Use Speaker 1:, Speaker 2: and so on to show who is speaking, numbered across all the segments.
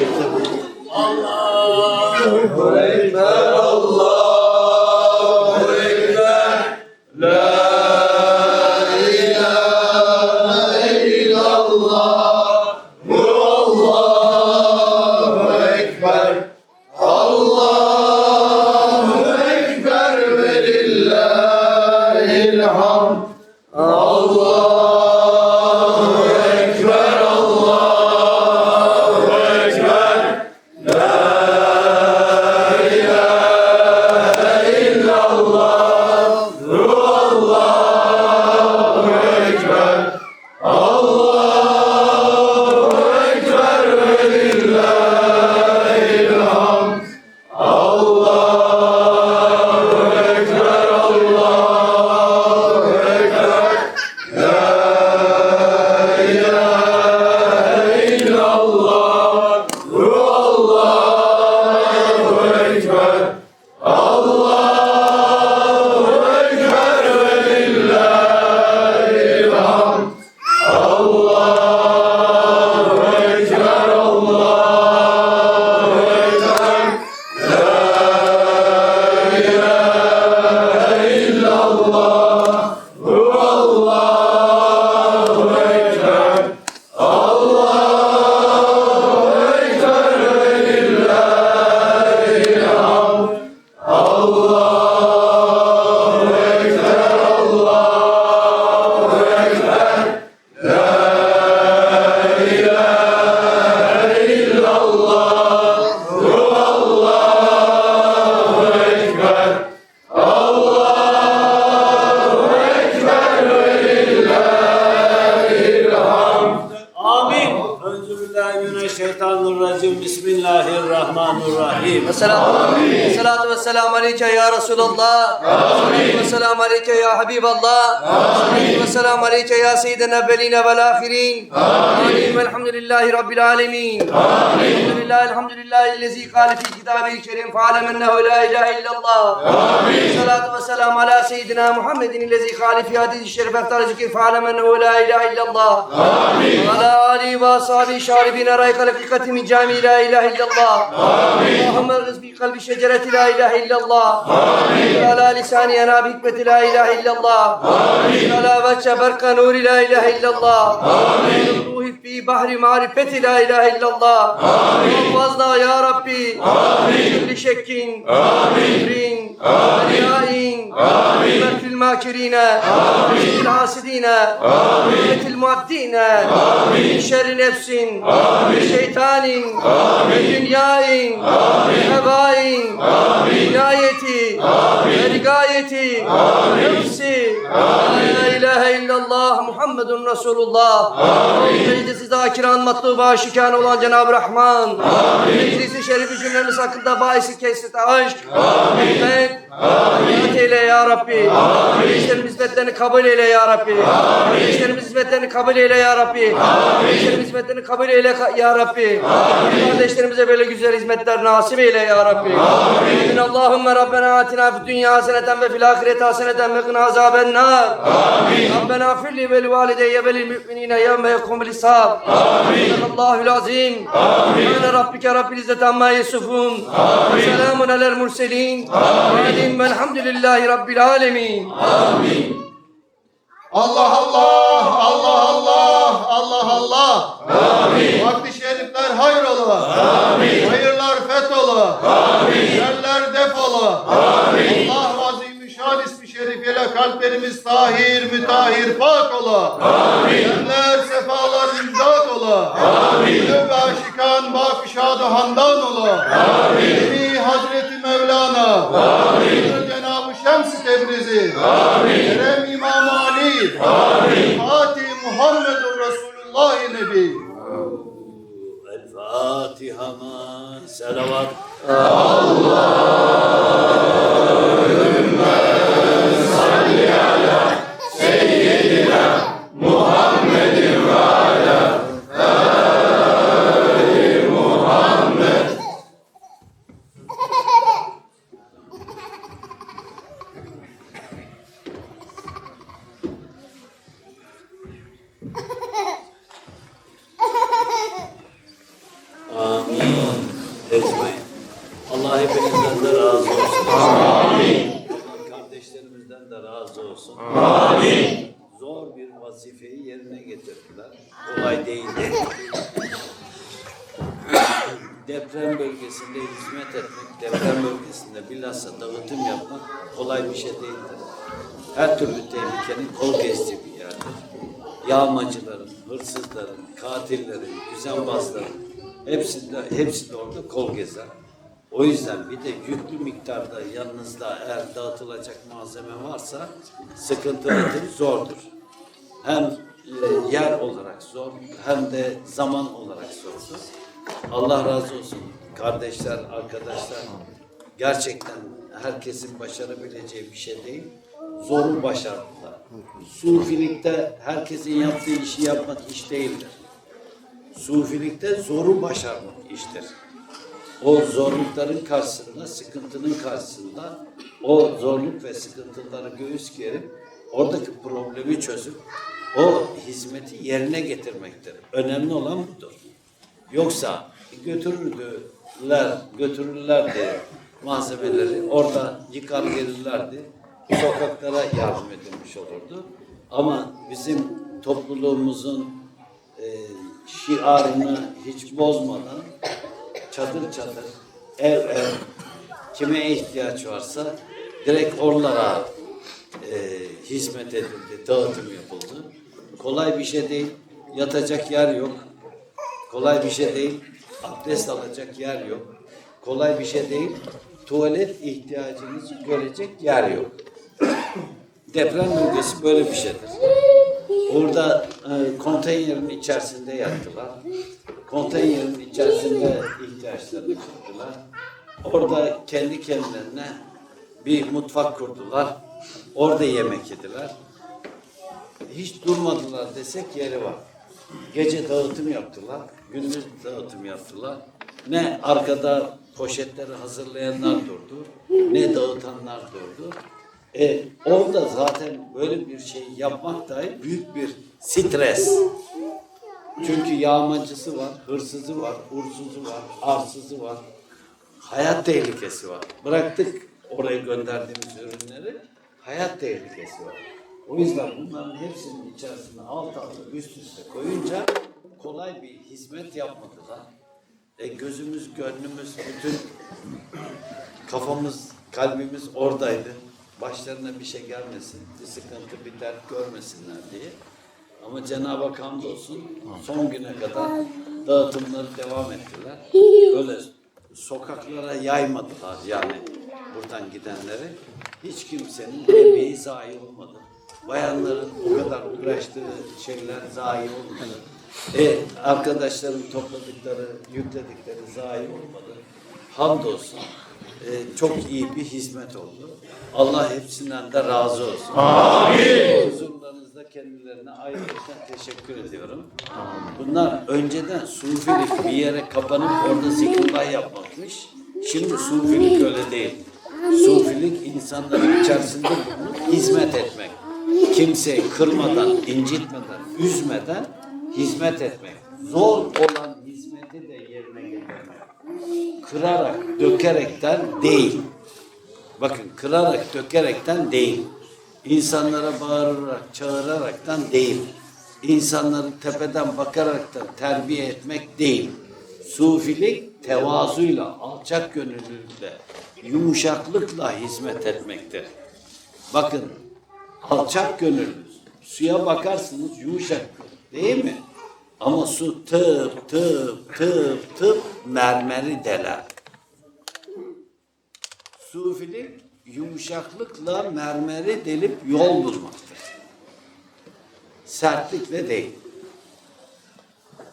Speaker 1: Amin. والسلام. الصلاة
Speaker 2: والسلام عليك يا رسول الله. آمين والسلام عليك يا حبيب الله. آمين والسلام عليك يا سيد الأولين والآخرين. آمين والحمد لله رب العالمين. آمين الحمد لله الحمد لله الذي قال في كتابه الكريم فعلم أنه لا إله إلا الله. آمين والصلاة والسلام على سيدنا محمد الذي قال في هذه الشرف أختار ذكر فاعلم أنه لا إله إلا الله. آمين وعلى آله وأصحابه شاربين رأيك لفقة من جامع لا إله إلا الله. آمين اللهم أرزق في قلب شجرة لا إله إلا الله على لسان أنا بحكمة لا إله إلا الله. على وجه برق نور لا إله إلا الله. روح في بحر معرفة لا إله إلا الله وفضنا يا ربي كل شك كبر رياء مكر الماكرين شر الحاسدين فتنة المعدين من شر نفس شيطان دنياء هباء ولايتي ورقايتي نفسي لا إله إلا Muhammedun Resulullah. Amin. Meclisi zakiran matluba şikan olan Cenab-ı Rahman. Amin. Meclisi şerifi cümlemiz hakkında bahisi kesret aşk. Amin. Hikmet, Hayat eyle ya Rabbi. Kardeşlerin hizmetlerini kabul eyle ya Rabbi. Kardeşlerin hizmetlerini kabul eyle ya Rabbi. Kardeşlerin hizmetlerini kabul eyle ya Rabbi. Kardeşlerimize böyle güzel hizmetler nasip eyle ya Rabbi. Amin. Allahümme Rabbena atina fid dünya haseneten ve fil ahireti haseneten ve qina azaben nar Amin. Rabbena firli vel valideyye velil müminine yevme yekumul hisab Amin. Allahül azim Amin. Rabbike Rabbil izzet amma yesufun Selamun alel murselin Amin velhamdülillahi Rabbil alemin
Speaker 3: Allah Allah, Allah Allah, Allah Allah. Amin. Vakti şerifler hayrola. Amin. Hayırlar fethola. Amin. Şerler defola. Amin. Allah azimüşşan ismi şerifiyle kalplerimiz tahir,
Speaker 1: El Fatiha ma selavat. Amin. ecmaîn. Allah hepinizden de razı olsun. Amin. Kardeşlerimizden de razı olsun. Amin. Zor bir vazifeyi yerine getirdiler. Kolay değildi. deprem bölgesinde hizmet etmek, deprem bilhassa dağıtım yapmak kolay bir şey değildir. Her türlü tehlikenin kol gezdiği bir yerdir. Yağmacıların, hırsızların, katillerin, düzenbazların hepsi de, hepsi de orada kol gezer. O yüzden bir de yüklü miktarda yanınızda eğer dağıtılacak malzeme varsa sıkıntılıdır, zordur. Hem e, yer olarak zor hem de zaman olarak zordur. Allah razı olsun kardeşler, arkadaşlar. Gerçekten herkesin başarabileceği bir şey değil. Zoru başardılar. Sufilikte herkesin yaptığı işi yapmak iş değildir. Sufilikte zoru başarmak iştir. O zorlukların karşısında, sıkıntının karşısında o zorluk ve sıkıntıları göğüs gerip oradaki problemi çözüp o hizmeti yerine getirmektir. Önemli olan budur. Yoksa götürürdüler, götürürlerdi malzemeleri, orada yıkar gelirlerdi, sokaklara yardım edilmiş olurdu. Ama bizim topluluğumuzun e, şiarını hiç bozmadan çadır çadır, ev ev, kime ihtiyaç varsa direkt oralara e, hizmet edildi, dağıtım yapıldı. Kolay bir şey değil, yatacak yer yok. Kolay bir şey değil, abdest alacak yer yok. Kolay bir şey değil, tuvalet ihtiyacınızı görecek yer yok. Deprem bölgesi böyle bir şeydir. Orada e, konteynerin içerisinde yattılar. Konteynerin içerisinde ihtiyaçlarını kırdılar. Orada kendi kendilerine bir mutfak kurdular. Orada yemek yediler. Hiç durmadılar desek yeri var. Gece dağıtım yaptılar, gündüz dağıtım yaptılar. Ne arkada poşetleri hazırlayanlar durdu, ne dağıtanlar durdu. E, orada zaten böyle bir şey yapmak dahi büyük bir stres. Çünkü yağmacısı var, hırsızı var, ursuzu var, arsızı var. Hayat tehlikesi var. Bıraktık oraya gönderdiğimiz ürünleri, hayat tehlikesi var. O yüzden bunların hepsinin içerisine alt alta üst üste koyunca kolay bir hizmet yapmadılar. E gözümüz, gönlümüz, bütün kafamız, kalbimiz oradaydı. Başlarına bir şey gelmesin, bir sıkıntı, bir dert görmesinler diye. Ama Cenab-ı Hak hamdolsun son güne kadar dağıtımları devam ettiler. Öyle sokaklara yaymadılar yani buradan gidenleri. Hiç kimsenin emeği zayi olmadı. Bayanların o kadar uğraştığı şeyler zayi olmadı. E, arkadaşların topladıkları, yükledikleri zayi olmadı. Hamdolsun e, çok iyi bir hizmet oldu. Allah hepsinden de razı olsun. Amin. Huzurlarınızda kendilerine ayrıca teşekkür ediyorum. Bunlar önceden sufilik bir yere kapanıp orada zikrullah yapmakmış. Şimdi sufilik öyle değil. Sufilik insanların içerisinde hizmet etmek. Kimseyi kırmadan, incitmeden, üzmeden hizmet etmek. Zor olan hizmeti de yerine getirmek kırarak, dökerekten değil. Bakın kırarak, dökerekten değil. İnsanlara bağırarak, çağıraraktan değil. İnsanları tepeden bakaraktan terbiye etmek değil. Sufilik tevazuyla, alçak gönüllülükle, yumuşaklıkla hizmet etmektir. Bakın alçak gönüllü. Suya bakarsınız yumuşaktır. Değil mi? Ama su tıp tıp tıp tıp mermeri deler. Sufilik yumuşaklıkla mermeri delip yol bulmaktır. Sertlikle değil.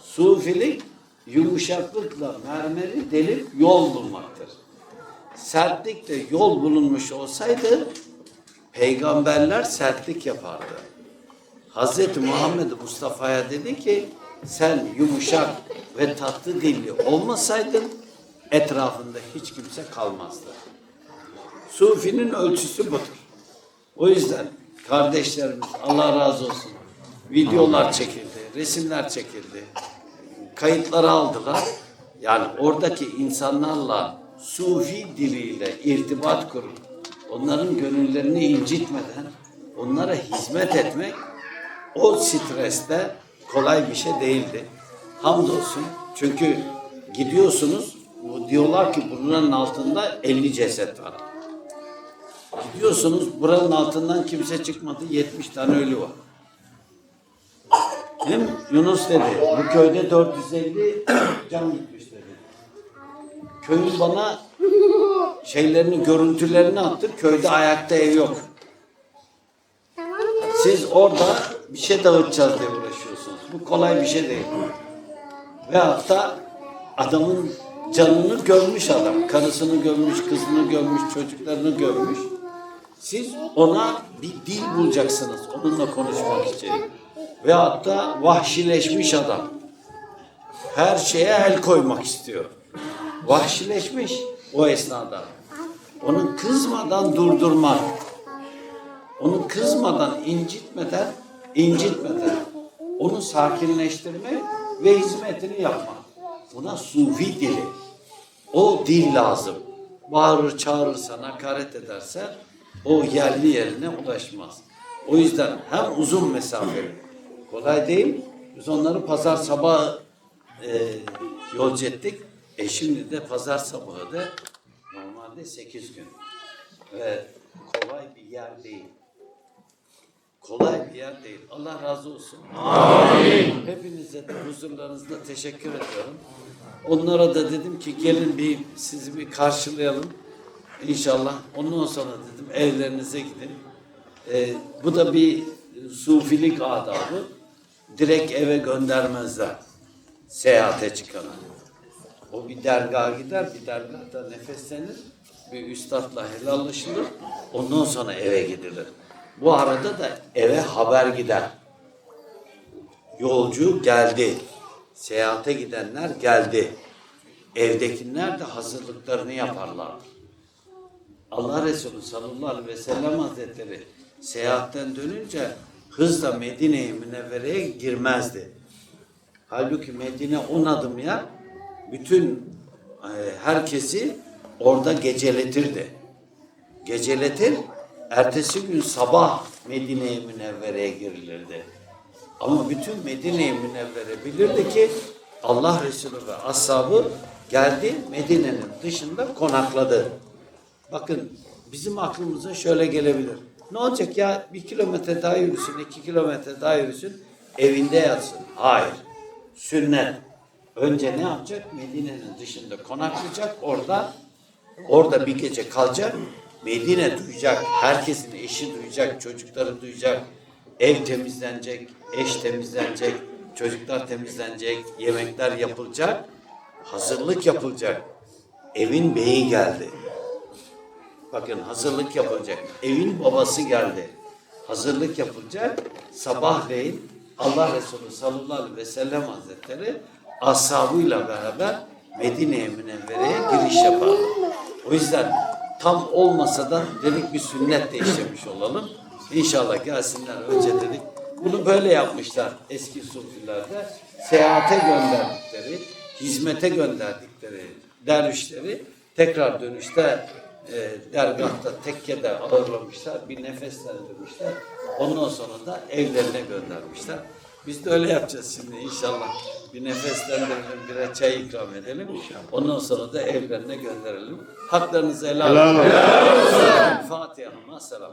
Speaker 1: Sufilik yumuşaklıkla mermeri delip yol bulmaktır. Sertlikle yol bulunmuş olsaydı peygamberler sertlik yapardı. Hazreti Muhammed Mustafa'ya dedi ki sen yumuşak ve tatlı dilli olmasaydın etrafında hiç kimse kalmazdı. Sufinin ölçüsü budur. O yüzden kardeşlerimiz Allah razı olsun videolar çekildi, resimler çekildi, kayıtları aldılar. Yani oradaki insanlarla sufi diliyle irtibat kurup onların gönüllerini incitmeden onlara hizmet etmek o streste kolay bir şey değildi. Hamdolsun. Çünkü gidiyorsunuz diyorlar ki buranın altında 50 ceset var. Gidiyorsunuz buranın altından kimse çıkmadı 70 tane ölü var. Hem Yunus dedi bu köyde 450 can gitmiş dedi. Köyün bana şeylerini görüntülerini attı. Köyde ayakta ev yok. Siz orada bir şey dağıtacağız diye uğraşıyorsunuz. Bu kolay bir şey değil. Ve hatta adamın canını görmüş adam. Karısını görmüş, kızını görmüş, çocuklarını görmüş. Siz ona bir dil bulacaksınız onunla konuşmak için. Ve hatta vahşileşmiş adam. Her şeye el koymak istiyor. Vahşileşmiş o esnada. Onu kızmadan durdurmak. Onu kızmadan, incitmeden, incitmeden onu sakinleştirmek ve hizmetini yapmak. Buna sufi dili. O dil lazım. Bağırır, çağırırsan, hakaret edersen o yerli yerine ulaşmaz. O yüzden hem uzun mesafeli, kolay değil. Biz onları pazar sabahı e, yolcu ettik. E şimdi de pazar sabahı da normalde 8 gün. Ve kolay bir yer değil. Kolay bir yer değil. Allah razı olsun. Amin. Hepinize de huzurlarınızda teşekkür ediyorum. Onlara da dedim ki gelin bir sizi bir karşılayalım. İnşallah. Ondan sonra dedim evlerinize gidin. Ee, bu da bir sufilik adabı. Direkt eve göndermezler. Seyahate çıkanı. O bir dergaha gider, bir dergahta nefeslenir, bir üstadla helallaşılır, ondan sonra eve gidilir. Bu arada da eve haber gider. Yolcu geldi, seyahate gidenler geldi. Evdekiler de hazırlıklarını yaparlar. Allah Resulü sallallahu aleyhi ve sellem hazretleri seyahatten dönünce hızla Medine-i Münevvere'ye girmezdi. Halbuki Medine on adım yer, bütün e, herkesi orada geceletirdi. Geceletir, ertesi gün sabah Medine-i Münevvere'ye girilirdi. Ama bütün Medine-i Münevvere bilirdi ki Allah Resulü ve ashabı geldi Medine'nin dışında konakladı. Bakın bizim aklımıza şöyle gelebilir. Ne olacak ya bir kilometre daha yürüsün, iki kilometre daha yürüsün, evinde yatsın. Hayır. Sünnet. Önce ne yapacak? Medine'nin dışında konaklayacak. Orada orada bir gece kalacak. Medine duyacak. Herkesin eşi duyacak. Çocukları duyacak. Ev temizlenecek. Eş temizlenecek. Çocuklar temizlenecek. Yemekler yapılacak. Hazırlık yapılacak. Evin beyi geldi. Bakın hazırlık yapılacak. Evin babası geldi. Hazırlık yapılacak. Sabahleyin Allah Resulü sallallahu aleyhi ve sellem hazretleri ashabıyla beraber Medine-i Münevvere'ye giriş yapardı. O yüzden tam olmasa da dedik bir sünnet de işlemiş olalım. İnşallah gelsinler önce dedik. Bunu böyle yapmışlar eski sufilerde. Seyahate gönderdikleri, hizmete gönderdikleri dervişleri tekrar dönüşte e, dergahta, tekkede ağırlamışlar, bir nefeslendirmişler. Ondan sonra da evlerine göndermişler. Biz de öyle yapacağız şimdi inşallah. Bir nefeslendirelim, birer çay ikram edelim. Ondan sonra da evlerine gönderelim. Haklarınızı helal edin. Fatiha. Selam.